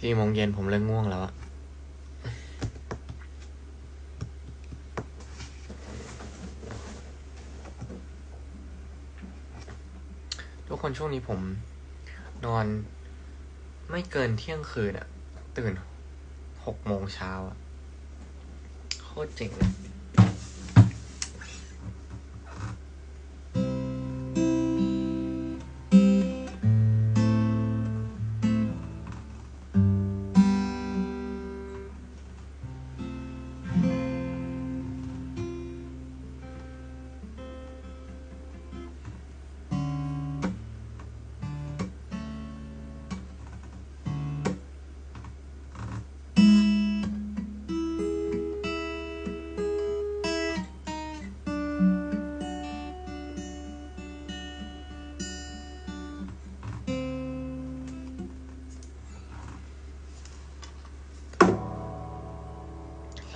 สี่โมงเย็นผมเริ่มง่วงแล้วอะทุกคนช่วงนี้ผม นอนไม่เกินเที่ยงคืนอะตื่นหกโมงเช้าอะโคตรเจ๋งเลย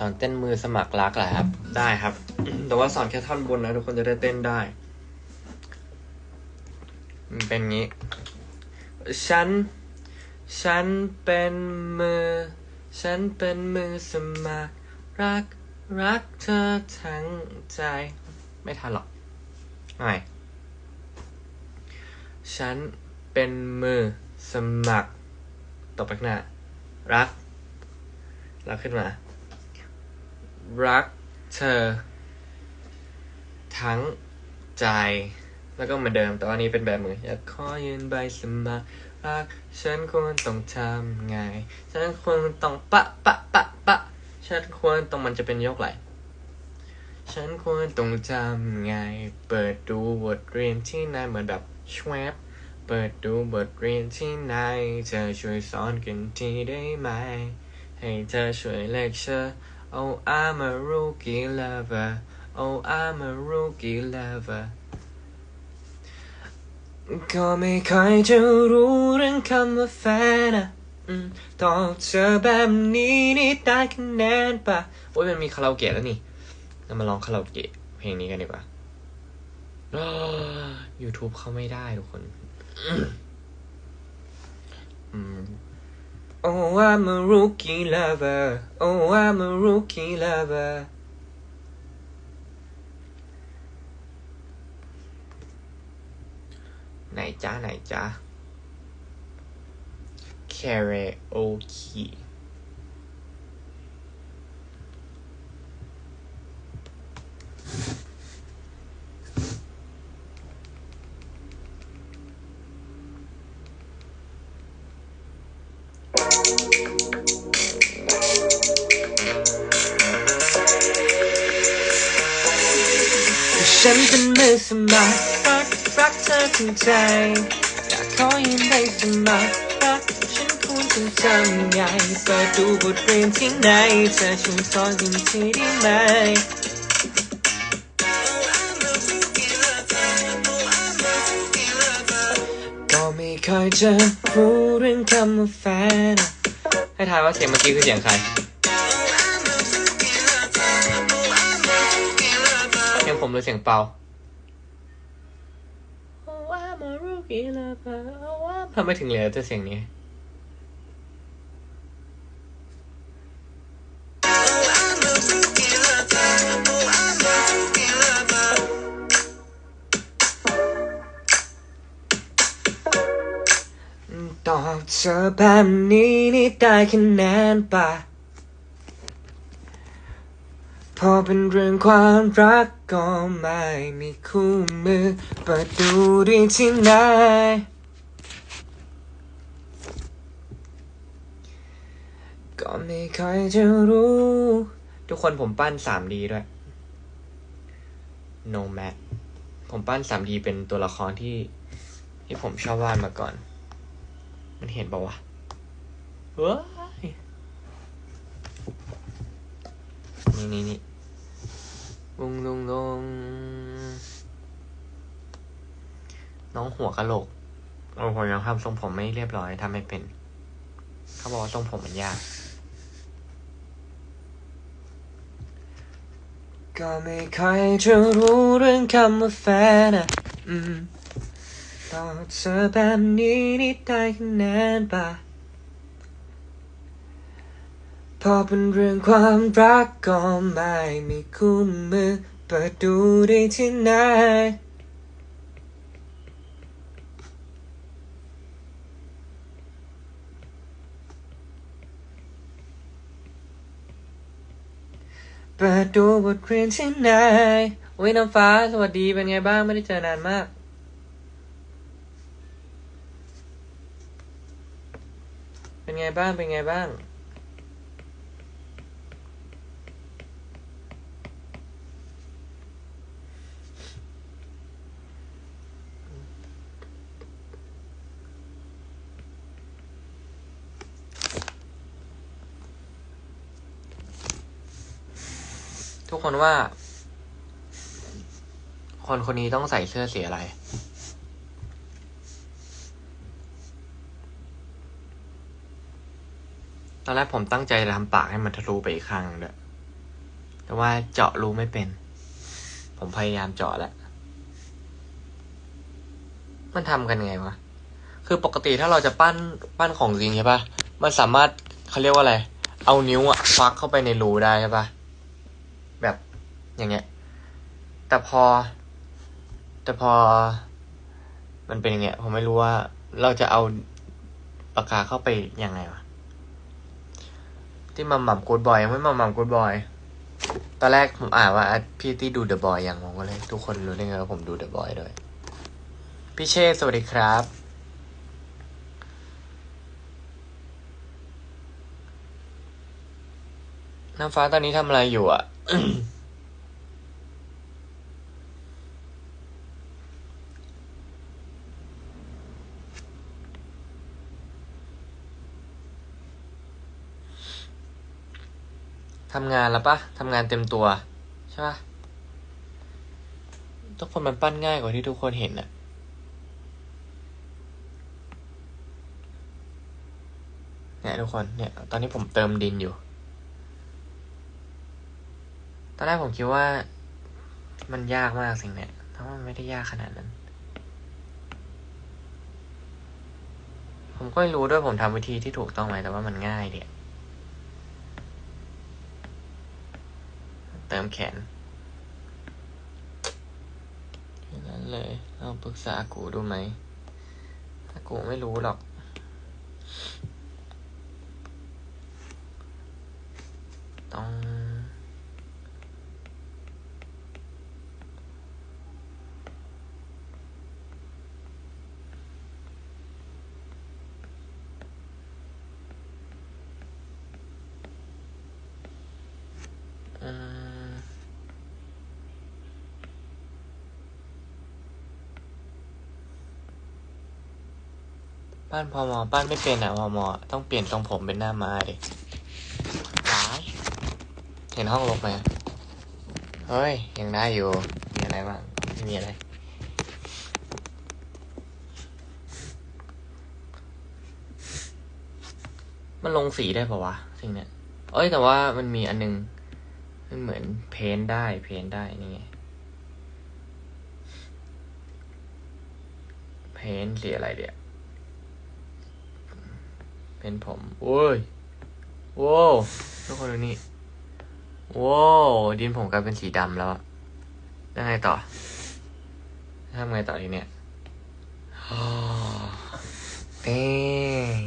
อนเต้นมือสมัครรักแหละครับ ได้ครับ แต่ว่าสอนแค่ท่อนบนนะ ทุกคนจะได้เต้นได้ มันเป็นงี้ ฉัน ฉันเป็นมือ ฉันเป็นมือสมัครรัก รักเธอทั้งใจ ไม่ทันหรอกไม่ฉันเป็นมือสมัครตบไปข้างหน้า รัก รักขึ้นมา รักเธอ ทั้งใจ แล้วก็เหมือนเดิมแต่ว่านี้เป็นแบบมือ อยากขอยืนใบสมัครรัก ฉันควรต้องทำไง ฉันควรต้องปะปะปะปะ ฉันควรต้องมันจะเป็นยกไหลฉันควรต้องทำไง เปิดดูบทเรียนที่ไหนเหมือนแบบชวบเปิดดูบทเรียนที่ไหนเธอช่วยสอนกันทีได้ไหม ให้เธอช่วยเลคเชอร์ Oh I'm a rookie lover Oh I'm a rookie lover ก็ไม่ค่อยจะรู้เรื่องคำว่าแฟนอะตอบเธอแบบนี้นี่ได้คะแนนปะโอ้ยมันมีคาราโอเกะแล้วนี่เรามาลองคาราโอเกะเพลงนี้กันดีกว่า YouTube เข้าไม่ได้ทุกคน อืม Oh, I'm a rookie lover. Oh, I'm a rookie lover. ไหนจ้าไหนจ้า karaoke ใจอยากขอยืนได้สมัครรักฉันควรต้องทำไงเปิดดูบทเรียนที่ไหนเธอช่วยสอนกันทีได้ไหม ก็ไม่เคยจะรู้เรื่องคำว่าแฟน ให้ทายว่าเสียงเมื่อกี้คือเสียงใครเสียงผมหรือเสียงเปา I'm a rookie lover. Oh, I'm- ทำไมถึงเหลือแต่เสียงนี้ตอบเธอแบบนี้นี่ได้คะแนนปะ พอเป็นเรื่องความรักก็ไม่มีคู่มือเปิดดูได้ที่ไหนก็ไม่ค่อยจะรู้ ทุกคนผมปั้น 3D ด้วย No Mac ผมปั้น 3D เป็นตัวละครที่ ที่ผมชอบวาดมาก่อน มันเห็นปะวะว้ายนี่นี่นี่ งลงลง น้องหัวกะโหลก โอ้ผมยังทำทรงผมไม่เรียบร้อยทำไม่เป็น เขาบอกว่าทรงผมมันยาก ก็ไม่ใค่อยจะรู้เรื่องคำว่าแฟนอะอืมต่อเธอแบบนี้นี่ได้คะแนนปะ พอเป็นเรื่องความรักก็ไม่มีคู่มือเปิดดูได้ที่ไหนเปิดดูบทเรียนที่ไหนอุ้ยน้ำฟ้าสวัสดีเป็นไงบ้างไม่ได้เจอนานมากเป็นไงบ้าง เป็นไงบ้าง คนว่า คนคนนี้ต้องใส่เสื้อสีอะไร ตอนแรกผมตั้งใจจะทำปากให้มันทะลุไปอีกข้างหนึ่งด้วยแต่ว่าเจาะรูไม่เป็น ผมพยายามเจาะแล้วมันทำกันไงวะ คือปกติถ้าเราจะปั้นปั้นของจริงใช่ปะมันสามารถเขาเรียกว่าอะไร เอานิ้วอะฟักเข้าไปในรูได้ใช่ปะ อย่างเงี้ย แต่พอ แต่พอ มันเป็นอย่างเงี้ย ผมไม่รู้ว่าเราจะเอาปากกาเข้าไปยังไงวะ ที่มัมมัมกูดบอยยังไม่มัมมัมกูดบอย ตอนแรกผมอ่านว่าพี่ที่ดูเดอะบอยอย่างงงก็เลย ทุกคนรู้ได้ไงว่าผมดูเดอะบอยด้วย พี่เชษสวัสดีครับน้ำฟ้าตอนนี้ทำอะไรอยู่อะ ทำงานแล้วปะทำงานเต็มตัว ใช่ปะทุกคนมันปั้นง่ายกว่าที่ทุกคนเห็นอะเนี่ยทุกคนเนี่ย ตอนนี้ผมเติมดินอยู่ ตอนแรกผมคิดว่า มันยากมากสิ่งเนี้ยแต่ว่ามันไม่ได้ยากขนาดนั้น ผมก็ไม่รู้ด้วยผมทำวิธีที่ถูกต้องไหมแต่ว่ามันง่ายเดีย เติมแขนแค่นั้นเลยเราปรึกษากูดูไหม ถ้ากูไม่รู้หรอก ต้อง อืม ป้านพอมอป้านไม่เป็นอะพอมอต้องเปลี่ยนทรงผมเป็นหน้าม้าดิว้ายเห็นห้องลกไหมเฮ้ย ยังได้อยู่ มีอะไรบ้างไม่มีอะไร มันลงสีได้ปะวะสิ่งเนี้ยเอ้ยแต่ว่ามันมีอันนึง มันเหมือนเพ้นได้เพ้นได้นี่ไงเพ้นสีอะไรเดี๋ยว เป็นผมโอ้ยโว้วทุกคนดูนี่โว้วดินผมกลายเป็นสีดำแล้วอะแล้ไงต่อทำไงต่อทีเนี้ยเต้ง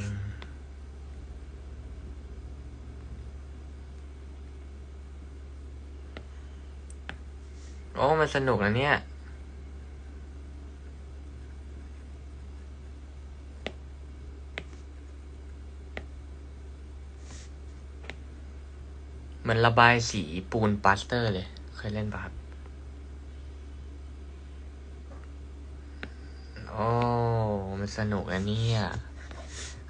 โอ้มันสนุกนะเนี่ย มือนระบายสีปูนปาสเตอร์เลย เคยเล่นปะครับโอ้ มันสนุกอันนี้อะ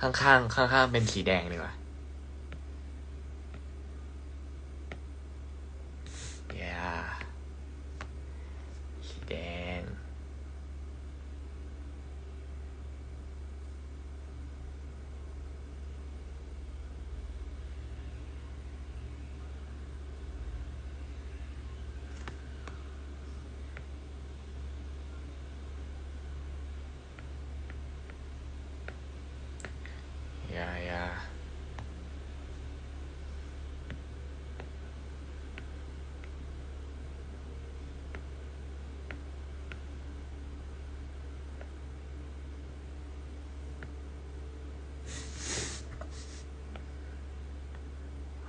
ข้างๆ ข้างๆ เป็นสีแดงดีกว่าอย่าสีแดง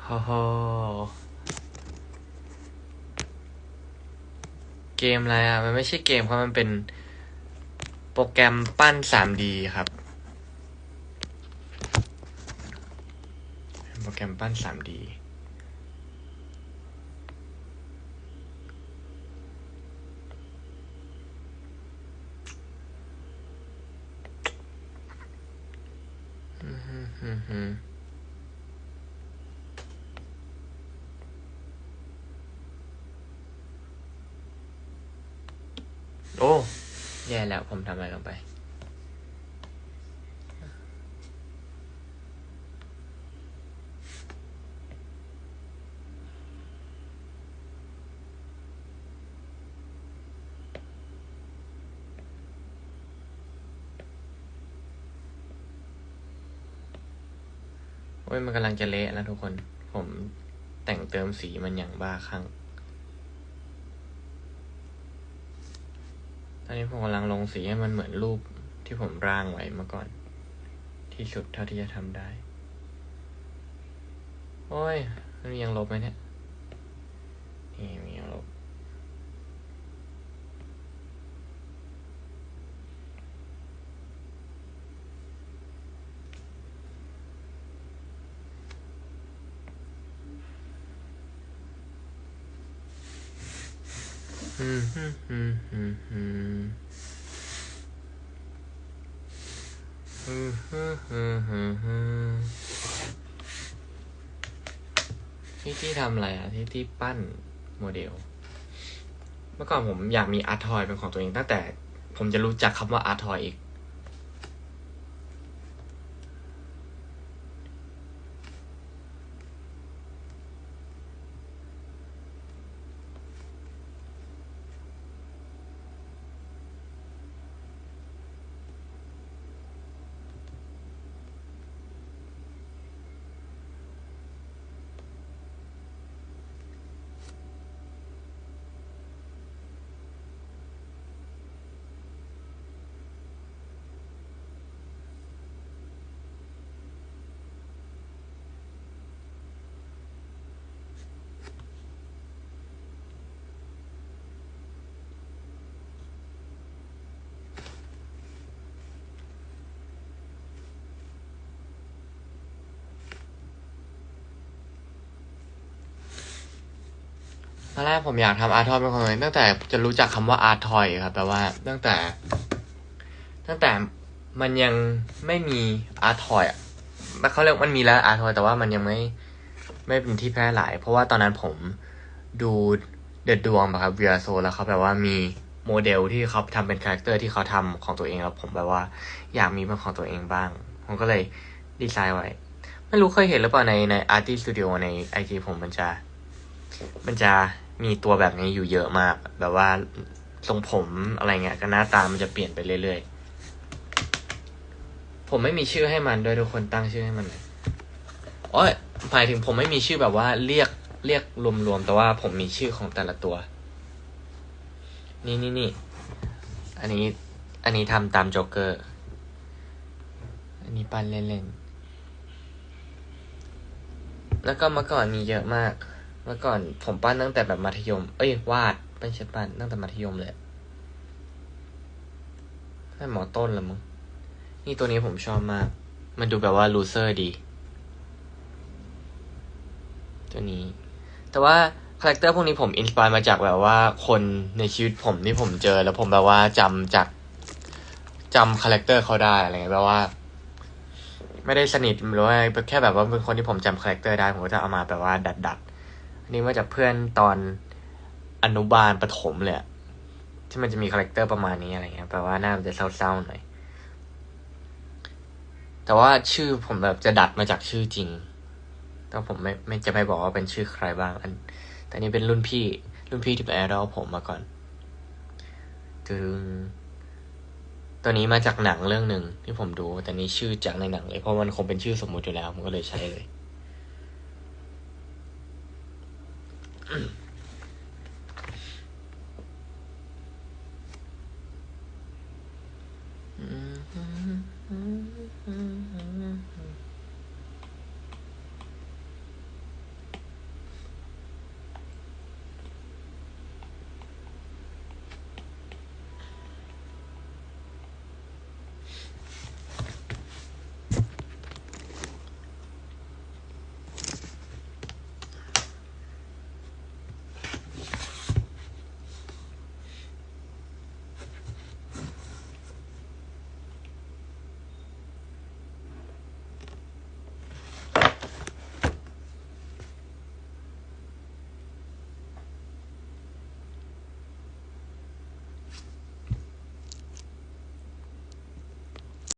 โอ้โหเกมอะไรอะ มันไม่ใช่เกมครับ มันเป็นโปรแกรมปั้น 3D ครับ โปรแกรมปั้น 3D อืมฮึฮึฮึ อ้แย่แล้วผมทำอะไรลงไป โอ้ยมันกำลังจะเละแล้วทุกคน ผมแต่งเติมสีมันอย่างบ้าคลั่ง ตอนนี้ผมกำลังลงสีให้มันเหมือนรูปที่ผมร่างไว้เมื่อก่อน ที่สุดเท่าที่จะทำได้ โอ้ย มันยังลบไหมเนี่ย ที่ที่ทำอะไรอะ ที่ที่ปั้นโมเดล เมื่อก่อนผมอยากมีอาร์ทอยเป็นของตัวเองตั้งแต่ผมจะรู้จักคำว่าอาร์ทอยอีก ตอนแรกผมอยากทำอาร์ทอยเป็นของตัวเองตั้งแต่จะรู้จักคำว่าอาร์ทอยครับแปลว่าตั้งแต่ ตั้งแต่มันยังไม่มีอาร์ทอยอะเขาเรียกมันมีแล้วอาร์ทอยแต่ว่ามันยังไม่ไม่เป็นที่แพร่หลาย เพราะว่าตอนนั้นผมดูเดดดวงแบบครับเวียโซแล้วเขาแบบว่ามีโมเดลที่เขาทำเป็นคาแรคเตอร์ที่เขาทำของตัวเองแล้วผมแบบว่า อยากมีเป็นของตัวเองบ้าง ผมก็เลยดีไซน์ไว้ ไม่รู้เคยเห็นหรือเปล่าในในอาร์ติสตูดิโอในไอจีผมมันจะ มันจะ มีตัวแบบนี้อยู่เยอะมาก แบบว่าทรงผมอะไรเงี้ยก็หน้าตามันจะเปลี่ยนไปเรื่อยๆ ผมไม่มีชื่อให้มันด้วยทุกคนตั้งชื่อให้มันเลยโอ้ยหมายถึงผมไม่มีชื่อแบบว่าเรียกเรียกรวมๆ แต่ว่าผมมีชื่อของแต่ละตัว นี่นี่นี่ อันนี้ อันนี้ทำตามโจ๊กเกอร์ อันนี้ปั้นเล่นๆ แล้วก็เมื่อก่อนมีเยอะมาก เมื่อก่อนผมปั้นตั้งแต่แบบมัธยม เอ้ยวาดไม่ใช่ปั้นตั้งแต่มัธยมเลยให้หมอต้นละมั้งนี่ตัวนี้ผมชอบมาก มันดูแบบว่าลูเซอร์ดี ตัวนี้ แต่ว่าคาแรคเตอร์พวกนี้ผมอินสปายมาจากแบบว่าคนในชีวิตผมที่ผมเจอ แล้วผมแบบว่าจำจากจำคาแรคเตอร์เขาได้อะไรเงี้ยแบบว่า ไม่ได้สนิทหรือว่าแค่แบบว่าเป็นคนที่ผมจำคาแรคเตอร์ได้ผมก็จะเอามาแบบว่าดัดดัดๆ นนี้มาจากเพื่อนตอนอนุบาลประถมเลยอะที่มันจะมีคาแรคเตอร์ประมาณนี้อะไรเงี้ยแปลว่าหน้ามันจะเศร้าๆหน่อย แต่ว่าชื่อผมแบบจะดัดมาจากชื่อจริง แต่ผมไม่ไม่จะไม่บอกว่าเป็นชื่อใครบ้างอัน แต่นี่เป็นรุ่นพี่ รุ่นพี่ที่เป็นไอดอลผมมาก่อนตึงตัวนี้มาจากหนังเรื่องหนึ่งที่ผมดู แต่นี้ชื่อจากในหนังเลยเพราะมันคงเป็นชื่อสมมุติอยู่แล้วผมก็เลยใช้เลย